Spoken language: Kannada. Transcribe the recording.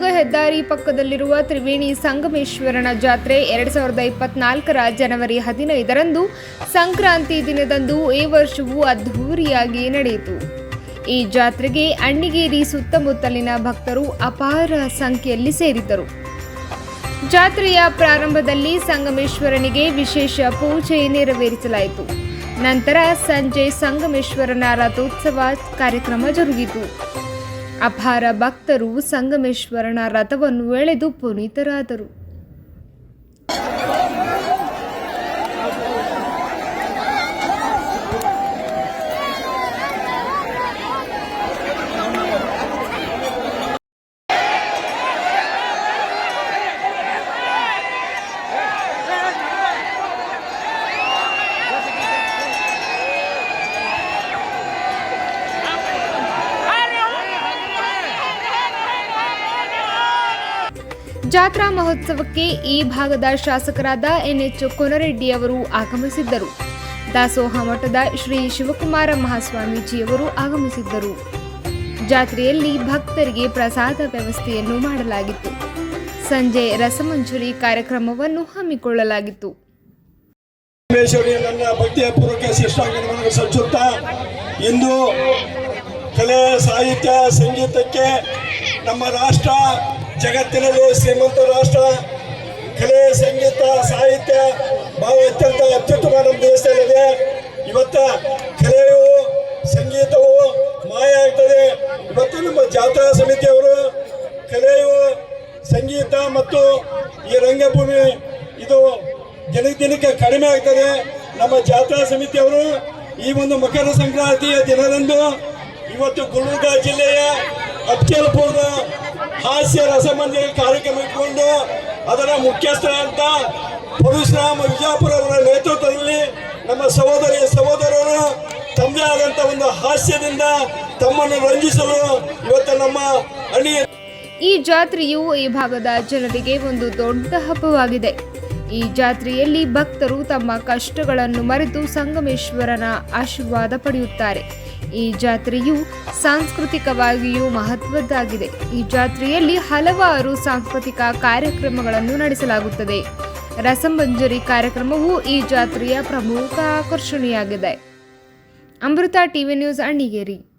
ಹೆದ್ದಾರಿ ಪಕ್ಕದಲ್ಲಿರುವ ತ್ರಿವೇಣಿ ಸಂಗಮೇಶ್ವರನ ಜಾತ್ರೆ ಎರಡು ಸಾವಿರದ ಇಪ್ಪತ್ನಾಲ್ಕರ ಜನವರಿ ಹದಿನೈದರಂದು ಸಂಕ್ರಾಂತಿ ದಿನದಂದು ಈ ವರ್ಷವೂ ಅದ್ಧೂರಿಯಾಗಿ ನಡೆಯಿತು. ಈ ಜಾತ್ರೆಗೆ ಅಣ್ಣಿಗೇರಿ ಸುತ್ತಮುತ್ತಲಿನ ಭಕ್ತರು ಅಪಾರ ಸಂಖ್ಯೆಯಲ್ಲಿ ಸೇರಿದ್ದರು. ಜಾತ್ರೆಯ ಪ್ರಾರಂಭದಲ್ಲಿ ಸಂಗಮೇಶ್ವರನಿಗೆ ವಿಶೇಷ ಪೂಜೆ ನೆರವೇರಿಸಲಾಯಿತು. ನಂತರ ಸಂಜೆ ಸಂಗಮೇಶ್ವರನ ರಥೋತ್ಸವ ಕಾರ್ಯಕ್ರಮ ಜರುಗಿತು. ಅಪಾರ ಭಕ್ತರು ಸಂಗಮೇಶ್ವರನ ರಥವನ್ನು ಎಳೆದು ಪುನೀತರಾದರು. ಜಾತ್ರಾ ಮಹೋತ್ಸವಕ್ಕೆ ಈ ಭಾಗದ ಶಾಸಕರಾದ ಎನ್ಎಚ್ ಕೊನರೆಡ್ಡಿ ಅವರು ಆಗಮಿಸಿದ್ದರು. ದಾಸೋಹ ಮಠದ ಶ್ರೀ ಶಿವಕುಮಾರ ಮಹಾಸ್ವಾಮೀಜಿಯವರು ಆಗಮಿಸಿದ್ದರು. ಜಾತ್ರೆಯಲ್ಲಿ ಭಕ್ತರಿಗೆ ಪ್ರಸಾದ ವ್ಯವಸ್ಥೆಯನ್ನು ಮಾಡಲಾಗಿತ್ತು. ಸಂಜೆ ರಸಮಂಜರಿ ಕಾರ್ಯಕ್ರಮವನ್ನು ಹಮ್ಮಿಕೊಳ್ಳಲಾಗಿತ್ತು. ಇಂದು ಕಲೆ, ಸಾಹಿತ್ಯ, ಸಂಗೀತಕ್ಕೆ ನಮ್ಮ ರಾಷ್ಟ್ರ ಜಗತ್ತಿನಲ್ಲಿ ಶ್ರೀಮಂತ ರಾಷ್ಟ್ರ, ಕಲೆ, ಸಂಗೀತ, ಸಾಹಿತ್ಯ ಬಹಳ ಅತ್ಯಂತ ಅತ್ಯುತ್ತಮ ನಮ್ಮ ದೇಶದಲ್ಲಿದೆ. ಇವತ್ತ ಕಲೆಯು, ಸಂಗೀತವು ಮಾಯ ಆಗ್ತದೆ. ಇವತ್ತು ನಮ್ಮ ಜಾತ್ರಾ ಸಮಿತಿಯವರು ಕಲೆಯು, ಸಂಗೀತ ಮತ್ತು ಈ ರಂಗಭೂಮಿ ಇದು ದಿನಕ್ಕೆ ದಿನಕ್ಕೆ ಕಡಿಮೆ ಆಗ್ತದೆ. ನಮ್ಮ ಜಾತ್ರಾ ಸಮಿತಿಯವರು ಈ ಒಂದು ಮಕರ ಸಂಕ್ರಾಂತಿಯ ದಿನದಂದು ಇವತ್ತು ಗುಲ್ಬರ್ಗ ಜಿಲ್ಲೆಯ ಅಫ್ಜಲ್ಪುರದ ಹಾಸ್ಯ ರಸಮಂದಿರ ಕಾರ್ಯಕ್ರಮ ಇಟ್ಕೊಂಡು ಅದರ ಮುಖ್ಯಸ್ಥರಾದಂತ ಪರಶುರಾಮ ವಿಜಯಪುರ ಅವರ ನೇತೃತ್ವದಲ್ಲಿ ನಮ್ಮ ಸಹೋದರಿ ಸಹೋದರರು ತಮ್ಮದೇ ಆದಂತ ಒಂದು ಹಾಸ್ಯದಿಂದ ತಮ್ಮನ್ನು ರಂಜಿಸಲು ಇವತ್ತು ನಮ್ಮ ಅಣಿ ಈ ಜಾತ್ರೆಯು ಈ ಭಾಗದ ಜನರಿಗೆ ಒಂದು ದೊಡ್ಡ ಹಬ್ಬವಾಗಿದೆ. ಈ ಜಾತ್ರೆಯಲ್ಲಿ ಭಕ್ತರು ತಮ್ಮ ಕಷ್ಟಗಳನ್ನು ಮರೆತು ಸಂಗಮೇಶ್ವರನ ಆಶೀರ್ವಾದ ಪಡೆಯುತ್ತಾರೆ. ಈ ಜಾತ್ರೆಯು ಸಾಂಸ್ಕೃತಿಕವಾಗಿಯೂ ಮಹತ್ವದ್ದಾಗಿದೆ. ಈ ಜಾತ್ರೆಯಲ್ಲಿ ಹಲವಾರು ಸಾಂಸ್ಕೃತಿಕ ಕಾರ್ಯಕ್ರಮಗಳನ್ನು ನಡೆಸಲಾಗುತ್ತದೆ. ರಸಮಂಜರಿ ಕಾರ್ಯಕ್ರಮವು ಈ ಜಾತ್ರೆಯ ಪ್ರಮುಖ ಆಕರ್ಷಣೆಯಾಗಿದೆ. Amrita TV news, Annigeri.